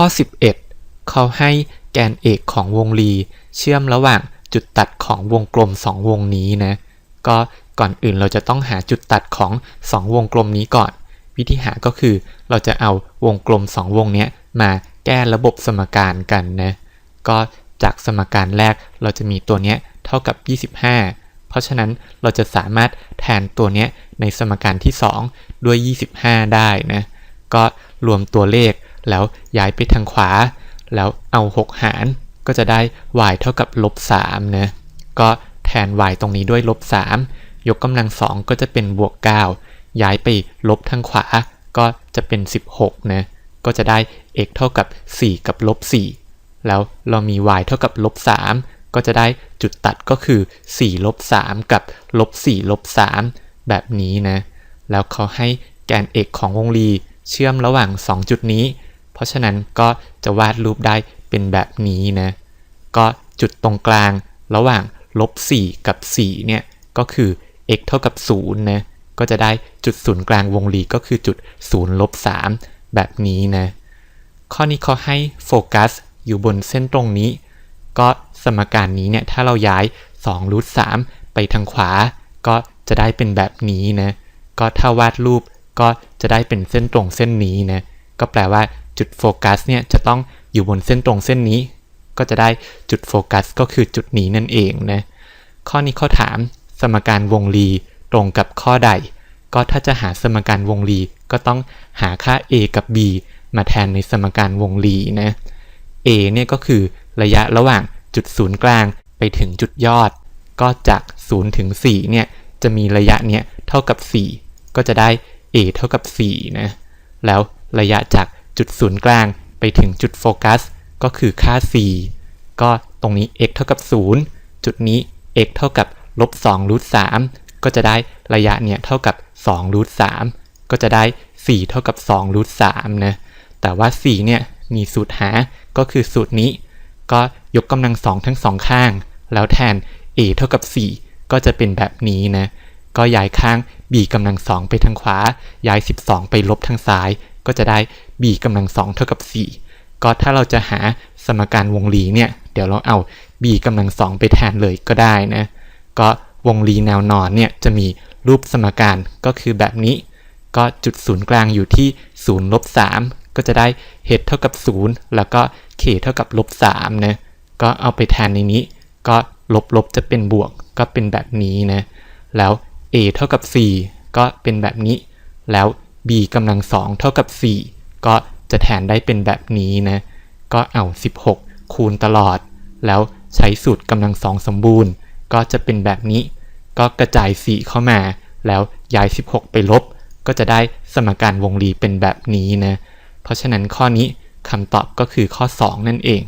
ข้อ 11 เขาให้แกนเอกของวงรี เชื่อมระหว่างจุดตัดของวงกลม 2 วงนี้นะ ก็ก่อนอื่นเราจะต้องหาจุดตัดของ 2 วงกลมนี้ก่อน วิธีหาก็คือเราจะเอาวงกลม 2 วงเนี้ยมาแก้ระบบสมการกันนะก็จากสมการแรกเราจะมีตัวเนี้ยเท่ากับ 25 เพราะฉะนั้นเราจะสามารถแทนตัวเนี้ยในสมการที่ 2 ด้วย 25 ได้นะก็รวมตัวเลข แล้วย้ายไปทางขวา แล้วเอา 6 หาร ก็จะได้ y เท่ากับลบ3นะ ก็แทน y ตรงนี้ด้วยลบ3ยกกำลัง2ก็จะเป็นบวก 9 ย้ายไปลบทางขวา ก็จะเป็น 16 นะ ก็จะได้ x เท่ากับ 4 กับลบ4แล้วเรามี y เท่ากับลบ3ก็จะได้จุดตัดก็คือ4ลบ3กับลบ4ลบ3แบบนี้นะ แล้วเขาให้แกนเอกของวงรีเชื่อมระหว่าง 2 จุดนี้ เพราะฉะนั้นก็จะวาดรูปได้เป็นแบบนี้นะ ก็จุดตรงกลางระหว่างลบ4กับ4เนี่ยก็คือ x เท่ากับ0นะก็จะได้จุดศูนย์กลางวงรีก็คือจุด0ลบ3แบบนี้นะ ข้อนี้เขาให้โฟกัสอยู่บนเส้นตรงนี้ ก็สมการนี้เนี่ยถ้าเราย้าย2รูท3ไปทางขวา ก็จะได้เป็นแบบนี้นะ ก็ถ้าวาดรูปก็จะได้เป็นเส้นตรงเส้นนี้นะ ก็แปลว่า จุดโฟกัสเนี่ยจะต้องอยู่บนเส้นตรงเส้นนี้ ก็จะได้จุดโฟกัสก็คือจุดนี้นั่นเองนะข้อนี้ข้อถามสมการวงรีตรงกับข้อใด ก็ถ้าจะหาสมการวงรีก็ต้องหาค่า a กับ b มาแทนในสมการวงรีนะ a เนี่ยก็คือระยะระหว่างจุดศูนย์กลางไปถึงจุดยอด ก็จาก0ถึง4เนี่ยจะมีระยะเนี้ยเท่ากับ 4 ก็จะได้ a เท่ากับ4นะ แล้วระยะจาก จุดศูนย์กลางไปถึงจุดโฟกัส ก็คือค่า c ก็ตรงนี้ x เท่ากับ 0 จุดนี้ x เท่ากับลบ2รูท3ก็จะได้ระยะเนี่ยเท่ากับ2รูท3ก็จะได้ 4 เท่ากับ2รูท3นะแต่ว่า 4 เนี่ยมีสูตรหาก็คือสูตรนี้ ก็ยกกำลังสองทั้งสองข้าง แล้วแทน a เท่ากับ 4 ก็จะเป็นแบบนี้นะ ก็ย้ายข้าง b กำลังสองไปทางขวา ย้าย 12 ไปลบทางซ้าย ก็จะได้ b กำลังสองเท่ากับ 4 ก็ถ้าเราจะหาสมการวงรีเนี่ย เดี๋ยวเราเอา b กำลังสองไปแทนเลยก็ได้นะ ก็วงรีแนวนอนเนี่ยจะมีรูปสมการก็คือแบบนี้ ก็จุดศูนย์กลางอยู่ที่0ลบ3ก็จะได้ h เท่ากับ 0 แล้วก็ k เท่ากับลบ3นะ ก็เอาไปแทนในนี้ ก็ลบลบจะเป็นบวกก็เป็นแบบนี้นะ แล้ว a เท่ากับ 4 ก็เป็นแบบนี้ แล้ว b กำลัง2เท่ากับ 4 ก็จะแทนได้เป็นแบบนี้นะ ก็เอา 16 คูณตลอด แล้วใช้สูตรกำลังสองสมบูรณ์ ก็จะเป็นแบบนี้ ก็กระจาย 4 เข้ามา แล้วย้าย 16 ไปลบ ก็จะได้สมการวงรีเป็นแบบนี้นะ เพราะฉะนั้นข้อนี้คำตอบก็คือข้อ 2 นั่นเอง